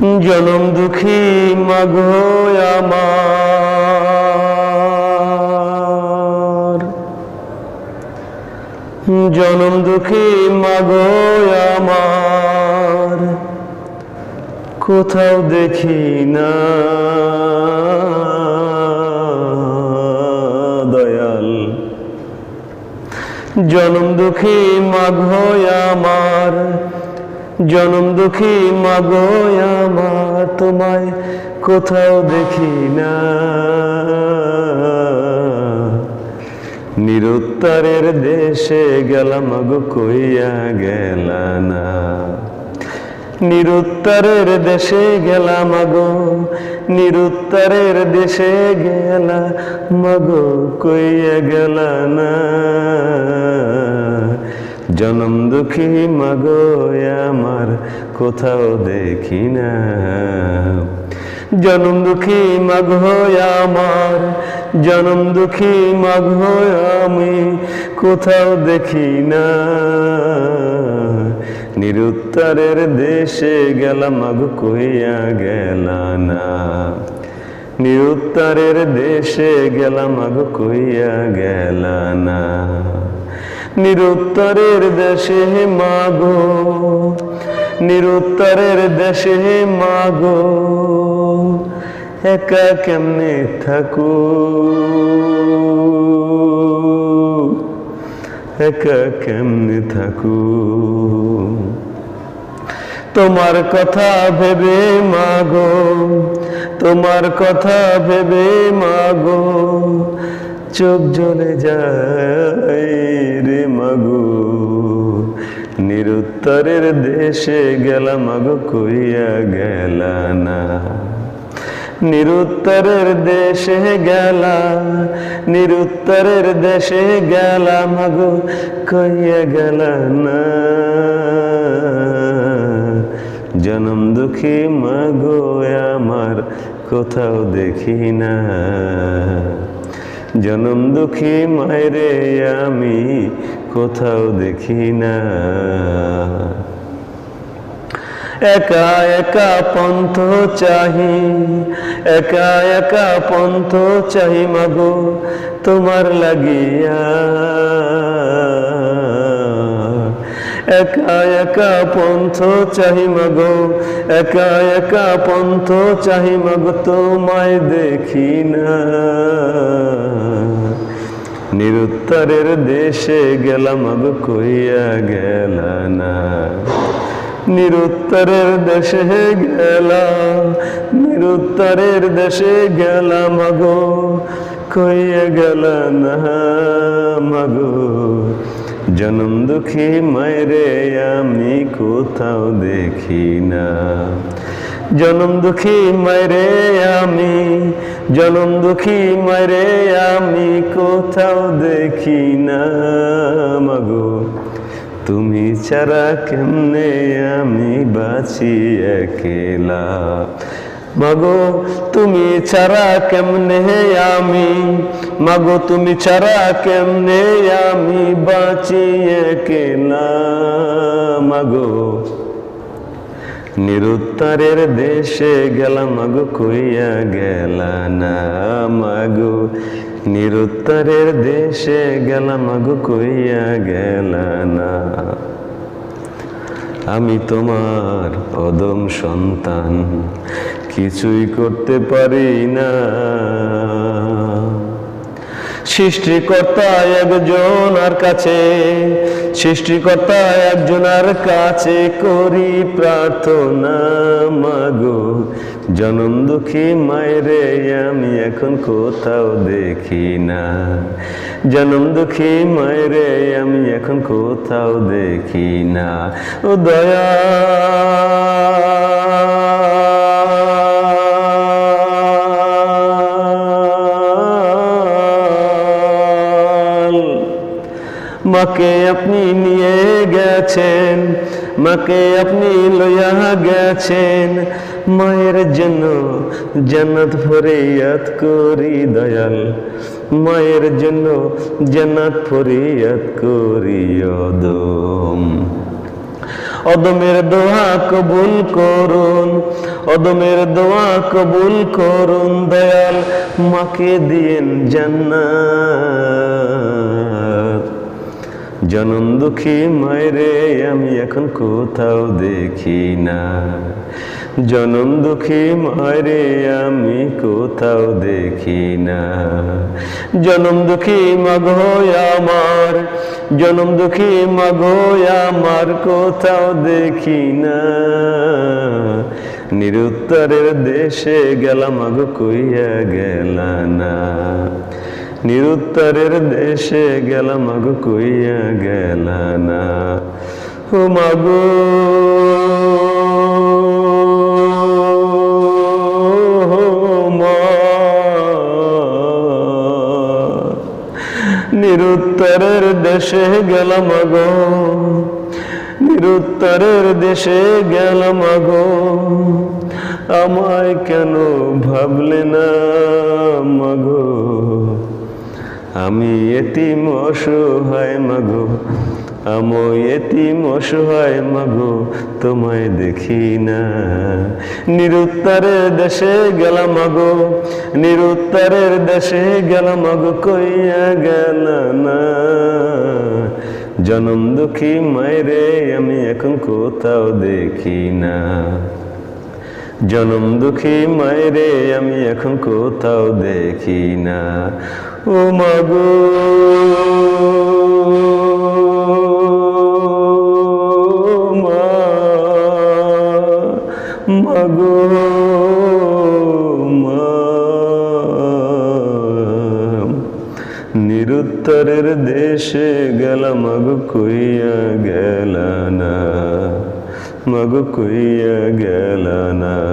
জনম দুঃখী মাগো জনম দুঃখী মাগো কোথাও দেখি না। দয়াল। জনম দুঃখী মাগো আমার। জনম দুঃখী, মাগো আমার তোমায় কোথাও দেখি না। নিরুত্তরের দেশে গেলাম গো কইয়া গেল না। নিরুত্তরের দেশে গেলাম গো নিরুত্তরের দেশে গেলা, মগো কইয়া গেল না। জনম দুঃখী মাগো আমার, কোথাও দেখি না। জনম দুঃখী মাগো আমার, জনম দুঃখী মাগো আমি, কোথাও দেখি না। নিরুত্তরের দেশে গেলাম মাগো, কইয়া গেল না। নিরুত্তরের দেশে গেলাম মাগো, কইয়া গেল না। নিরুত্তরের দেশে মাগো, নিরুত্তরের দেশে মাগো, একা কেমনে থাকো? একা কেমনে থাকো? তোমার কথা ভেবে মাগো, তোমার কথা ভেবে মাগো, চোখ জ্বলে যায়। নিরুত্তরের দেশে গেলাম মাগো কইয়া গেল না নিরুত্তরের দেশে গেলা, নিরুত্তরের দেশে গেলাম মাগো কইয়া গেল না জনম দুঃখী মাগো আমার কোথাও দেখি না। জনম দুঃখী মায়রে আমি কোথাও দেখি না। একা একা পন্থ চাহি, একা একা পন্থ চাহি মাগো তোমার লাগিয়া। একা একা পন্থ চাহি মাগো, একা একা পন্থ চাহি মাগো, তোমায় দেখি না। নিরুত্তরের দেশে গেলাম গো কইয়া গেল না। নিরুত্তরের দেশে গেলাম, নিরুত্তরের দেশে গেলাম গো কইয়া গেল না মাগো। জনম দুঃখী মায়েরে আমি কোথাও দেখি না। জনম দুঃখী মায়েরে আমি, জনম দুঃখী মায়েরে আমি কোথাও দেখি না। মাগো, তুমি ছাড়া কেমনে আমি বাঁচি একেলা? মাগো, তুমি ছাড়া কেমনে আমি? মাগো, তুমি ছাড়া কেমনে আমি বাঁচি একেলা মাগো, নিরুত্তরের দেশে গেলাম, মাগো কইয়া গেল না? মাগো, নিরুত্তরের দেশে গেলাম, মাগো কইয়া গেল না? আমি তোমার অদম সন্তান কিছুই করতে পারি না। সৃষ্টিকর্তা একজন আর কাছে, সৃষ্টিকর্তা একজনের কাছে করি প্রার্থনা মাগো। জনম দুঃখী মায়েরে, আমি এখন কোথাও দেখি না। জনম দুঃখী মায়েরে, আমি এখন কোথাও দেখি না। ও দয়া মাকে আপনি নিয়ে গেছেন, মাকে আপনি লইয়া গেছেন। মায়ের জন্য জান্নাত ফরিয়াদ করি দয়াল, মায়ের জন্য জান্নাত ফরিয়াদ করি অদম। অদমের দোয়া কবুল করুন, অদমের দোয়া কবুল করুন দয়াল, মাকে দিয়েন জান্নাত। জনম দুঃখী মায়েরে, আমি এখন কোথাও দেখি না। জনম দুঃখী মায়েরে, আমি কোথাও দেখি না। জনম দুঃখী মাগো আমার, জনম দুঃখী মাগো আমার, কোথাও দেখি না। নিরুত্তরের দেশে গেলাম আগো কইয়া গেলা না। নিরুত্তরের দেশে গেলাম আগো কইয়া গেলা না। ও মাগো। নিরুত্তরের দেশে গেলাম আগো নিরুত্তরের দেশে গেলাম আগো আমায় কেন ভাবলে না, মাগো? আমি এতিম অসহায় মাগো, আমি এতিম অসহায় মাগো, তোমায় দেখি না। নিরুত্তরের দেশে গেলাম মাগো, নিরুত্তরের দেশে গেলাম মাগো, কইয়া গেল না। জনম দুঃখী মায়েরে আমি এখন কোথাও দেখি না। জনম দুঃখী মায়েরে আমি এখন কোথাও দেখি না। ও মাগো। মা মাগো, মা। নিরুত্তরের দেশে গেলাম, মাগো কইয়া গেল না, মাগো কইয়া গেল না।